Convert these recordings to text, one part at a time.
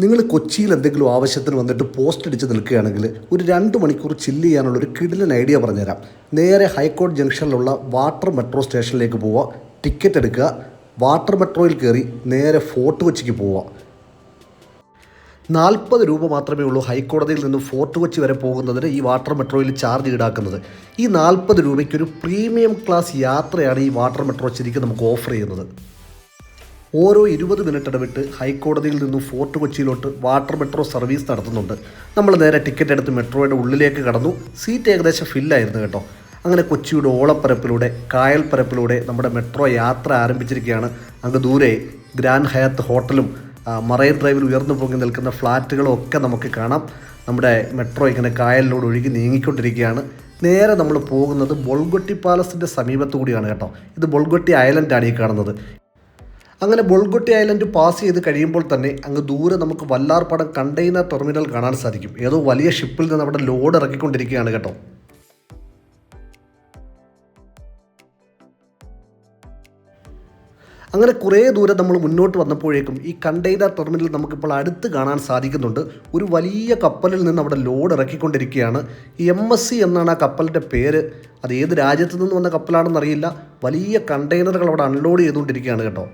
നിങ്ങൾ കൊച്ചിയിൽ എന്തെങ്കിലും ആവശ്യത്തിന് വന്നിട്ട് പോസ്റ്റ് അടിച്ച് നിൽക്കുകയാണെങ്കിൽ ഒരു രണ്ട് മണിക്കൂർ ചില്ല് ചെയ്യാനുള്ള ഒരു കിടിലൻ ഐഡിയ പറഞ്ഞുതരാം. നേരെ ഹൈക്കോടതി ജംഗ്ഷനിലുള്ള വാട്ടർ മെട്രോ സ്റ്റേഷനിലേക്ക് പോവുക. ടിക്കറ്റ് എടുക്കുക. വാട്ടർ മെട്രോയിൽ കയറി നേരെ ഫോർട്ട് കൊച്ചിക്ക് പോവുക. നാൽപ്പത് രൂപ മാത്രമേ ഉള്ളൂ ഹൈക്കോടതിയിൽ നിന്ന് ഫോർട്ട് കൊച്ചി വരെ പോകുന്നതിന് ഈ വാട്ടർ മെട്രോയിൽ ചാർജ് ഈടാക്കുന്നത്. ഈ നാൽപ്പത് രൂപയ്ക്ക് ഒരു പ്രീമിയം ക്ലാസ് യാത്രയാണ് ഈ വാട്ടർ മെട്രോ ശരിക്കും നമുക്ക് ഓഫർ ചെയ്യുന്നത്. ഓരോ ഇരുപത് മിനിറ്റ് ഇടവിട്ട് ഹൈക്കോടതിയിൽ നിന്നും ഫോർട്ട് കൊച്ചിയിലോട്ട് വാട്ടർ മെട്രോ സർവീസ് നടത്തുന്നുണ്ട്. നമ്മൾ നേരെ ടിക്കറ്റ് എടുത്ത് മെട്രോയുടെ ഉള്ളിലേക്ക് കടന്നു. സീറ്റ് ഏകദേശം ഫില്ലായിരുന്നു കേട്ടോ. അങ്ങനെ കൊച്ചിയുടെ ഓളപ്പരപ്പിലൂടെ കായൽപ്പരപ്പിലൂടെ നമ്മുടെ മെട്രോ യാത്ര ആരംഭിച്ചിരിക്കുകയാണ്. അങ്ങ് ദൂരെ ഗ്രാൻഡ് ഹയാത്ത് ഹോട്ടലും മറൈൻ ഡ്രൈവിൽ ഉയർന്നു പൊങ്ങി നിൽക്കുന്ന ഫ്ലാറ്റുകളും ഒക്കെ നമുക്ക് കാണാം. നമ്മുടെ മെട്രോ ഇങ്ങനെ കായലിലൂടെ ഒഴുകി നീങ്ങിക്കൊണ്ടിരിക്കുകയാണ്. നേരെ നമ്മൾ പോകുന്നത് ബൊൾഗൊട്ടി പാലസിന്റെ സമീപത്തു കൂടിയാണ് കേട്ടോ. ഇത് ബൊൾഗൊട്ടി ഐലൻഡാണ് ഈ കാണുന്നത്. അങ്ങനെ ബൊൾഗുട്ടി ഐലൻഡ് പാസ് ചെയ്ത് കഴിയുമ്പോൾ തന്നെ അങ്ങ് ദൂരെ നമുക്ക് വല്ലാർപ്പടം കണ്ടെയ്നർ ടെർമിനൽ കാണാൻ സാധിക്കും. ഏതോ വലിയ ഷിപ്പിൽ നിന്ന് അവിടെ ലോഡ് ഇറക്കിക്കൊണ്ടിരിക്കുകയാണ് കേട്ടോ. അങ്ങനെ കുറേ ദൂരം നമ്മൾ മുന്നോട്ട് വന്നപ്പോഴേക്കും ഈ കണ്ടെയ്നർ ടെർമിനൽ നമുക്കിപ്പോൾ അടുത്ത് കാണാൻ സാധിക്കുന്നുണ്ട്. ഒരു വലിയ കപ്പലിൽ നിന്ന് അവിടെ ലോഡ് ഇറക്കിക്കൊണ്ടിരിക്കുകയാണ്. എം എസ് സി എന്നാണ് ആ കപ്പലിന്റെ പേര്. അത് ഏത് രാജ്യത്തു നിന്ന് വന്ന കപ്പലാണെന്നറിയില്ല. വലിയ കണ്ടെയ്നറുകൾ അവിടെ അൺലോഡ് ചെയ്തുകൊണ്ടിരിക്കുകയാണ് കേട്ടോ.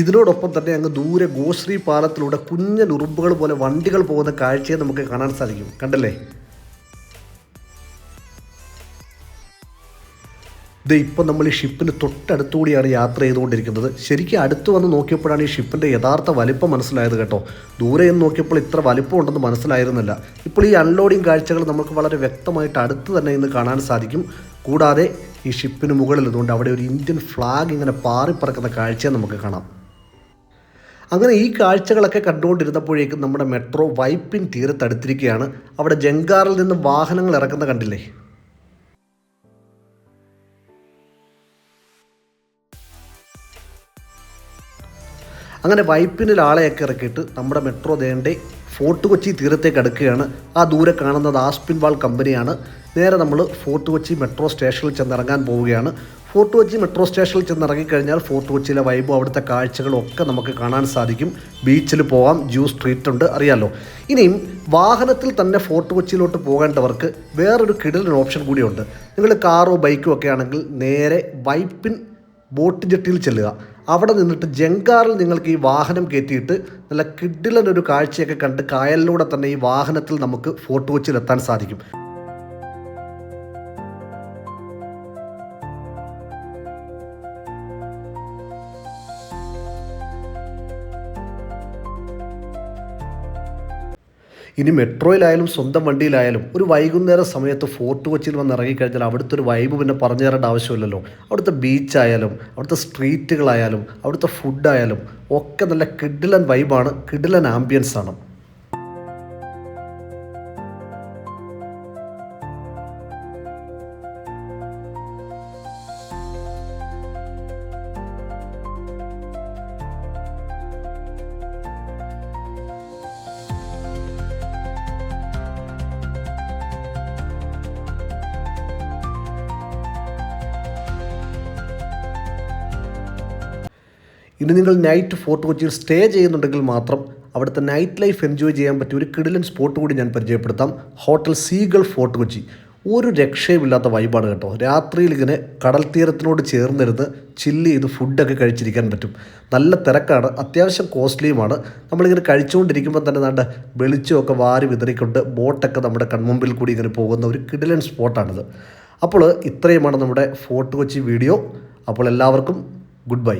ഇതിനോടൊപ്പം തന്നെ അങ്ങ് ദൂരെ ഗോശ്രീ പാലത്തിലൂടെ കുഞ്ഞൻ ഉറുമ്പുകൾ പോലെ വണ്ടികൾ പോകുന്ന കാഴ്ചയെ നമുക്ക് കാണാൻ സാധിക്കും. കണ്ടല്ലേ? ഇത് ഇപ്പം നമ്മൾ ഈ ഷിപ്പിന് തൊട്ടടുത്തുകൂടിയാണ് യാത്ര ചെയ്തുകൊണ്ടിരിക്കുന്നത്. ശരിക്കും അടുത്ത് വന്ന് നോക്കിയപ്പോഴാണ് ഈ ഷിപ്പിന്റെ യഥാർത്ഥ വലിപ്പം മനസ്സിലായത് കേട്ടോ. ദൂരെ നിന്ന് നോക്കിയപ്പോൾ ഇത്ര വലിപ്പം ഉണ്ടെന്ന് മനസ്സിലായിരുന്നില്ല. ഇപ്പോൾ ഈ അൺലോഡിങ് കാഴ്ചകൾ നമുക്ക് വളരെ വ്യക്തമായിട്ട് അടുത്ത് തന്നെ ഇന്ന് കാണാൻ സാധിക്കും. കൂടാതെ ഈ ഷിപ്പിന് മുകളിൽ ഇതുകൊണ്ട് അവിടെ ഒരു ഇന്ത്യൻ ഫ്ലാഗ് ഇങ്ങനെ പാറിപ്പറക്കുന്ന കാഴ്ചയെ നമുക്ക് കാണാം. അങ്ങനെ ഈ കാഴ്ചകളൊക്കെ കണ്ടുകൊണ്ടിരുന്നപ്പോഴേക്കും നമ്മുടെ മെട്രോ വൈപ്പിൻ തീരത്തടുത്തിരിക്കുകയാണ് അവിടെ ജങ്കാറിൽ നിന്ന് വാഹനങ്ങൾ ഇറക്കുന്ന കണ്ടില്ലേ? അങ്ങനെ വൈപ്പിനിൽ ആളെയൊക്കെ ഇറക്കിയിട്ട് നമ്മുടെ മെട്രോ ദേണ്ടേ ഫോർട്ട് കൊച്ചി തീരത്തേക്ക് അടുക്കുകയാണ്. ആ ദൂരെ കാണുന്നത് ആസ്പിൻവാൾ കമ്പനിയാണ്. നേരെ നമ്മൾ ഫോർട്ട് കൊച്ചി മെട്രോ സ്റ്റേഷനിൽ ചെന്നിറങ്ങാൻ പോവുകയാണ്. ഫോർട്ട് കൊച്ചി മെട്രോ സ്റ്റേഷനിൽ ചെന്ന് ഇറങ്ങിക്കഴിഞ്ഞാൽ ഫോർട്ട് കൊച്ചിയിലെ വൈബും അവിടുത്തെ കാഴ്ചകളും ഒക്കെ നമുക്ക് കാണാൻ സാധിക്കും. ബീച്ചിൽ പോവാം ജ്യൂസ് സ്ട്രീറ്റ് ഉണ്ട് അറിയാമല്ലോ ഇനിയും വാഹനത്തിൽ തന്നെ ഫോർട്ട് കൊച്ചിയിലോട്ട് പോകേണ്ടവർക്ക് വേറൊരു കിടലിന് ഓപ്ഷൻ കൂടിയുണ്ട്. നിങ്ങൾ കാറോ ബൈക്കോ ഒക്കെ ആണെങ്കിൽ നേരെ വൈപ്പിൻ ബോട്ട് ജെട്ടിയിൽ ചെല്ലുക. അവിടെ നിന്നിട്ട് ജങ്കാറിൽ നിങ്ങൾക്ക് ഈ വാഹനം കയറ്റിയിട്ട് നല്ല കിഡിലൊരു കാഴ്ചയൊക്കെ കണ്ട് കായലിലൂടെ തന്നെ ഈ വാഹനത്തിൽ നമുക്ക് ഫോർട്ട് കൊച്ചിയിൽ എത്താൻ സാധിക്കും. ഇനി മെട്രോയിലായാലും സ്വന്തം വണ്ടിയിലായാലും ഒരു വൈകുന്നേര സമയത്ത് ഫോർട്ട് കൊച്ചിയിൽ വന്ന് ഇറങ്ങിക്കഴിഞ്ഞാൽ അവിടുത്തെ ഒരു വൈബ് പിന്നെ പറഞ്ഞു തരേണ്ട ആവശ്യമില്ലല്ലോ. അവിടുത്തെ ബീച്ചായാലും അവിടുത്തെ സ്ട്രീറ്റുകളായാലും അവിടുത്തെ ഫുഡായാലും ഒക്കെ നല്ല കിഡിലൻ വൈബാണ് കിഡിലൻ ആംബിയൻസ് ആണ്. ഇനി നിങ്ങൾ നൈറ്റ് ഫോർട്ട് കൊച്ചിയിൽ സ്റ്റേ ചെയ്യുന്നുണ്ടെങ്കിൽ മാത്രം അവിടുത്തെ നൈറ്റ് ലൈഫ് എൻജോയ് ചെയ്യാൻ പറ്റിയ ഒരു കിടിലൻ സ്പോട്ട് കൂടി ഞാൻ പരിചയപ്പെടുത്താം. Hotel Seagull Fort Kochi. ഒരു രക്ഷയുമില്ലാത്ത വൈബാണ് കേട്ടോ. രാത്രിയിൽ ഇങ്ങനെ കടൽ തീരത്തിനോട് ചേർന്നിരുന്ന് ചില്ല് ചെയ്ത് ഫുഡൊക്കെ കഴിച്ചിരിക്കാൻ പറ്റും. നല്ല തിരക്കാണ് അത്യാവശ്യം കോസ്റ്റ്ലിയുമാണ് നമ്മളിങ്ങനെ കഴിച്ചുകൊണ്ടിരിക്കുമ്പോൾ തന്നെ നാണ്ട് വെളിച്ചമൊക്കെ വാരി വിതറിക്കൊണ്ട് ബോട്ടൊക്കെ നമ്മുടെ കൺമുമ്പിൽ കൂടി ഇങ്ങനെ പോകുന്ന ഒരു കിടിലൻ സ്പോട്ടാണിത് അപ്പോൾ ഇത്രയുമാണ് നമ്മുടെ ഫോർട്ട് കൊച്ചി വീഡിയോ അപ്പോൾ എല്ലാവർക്കും ഗുഡ് ബൈ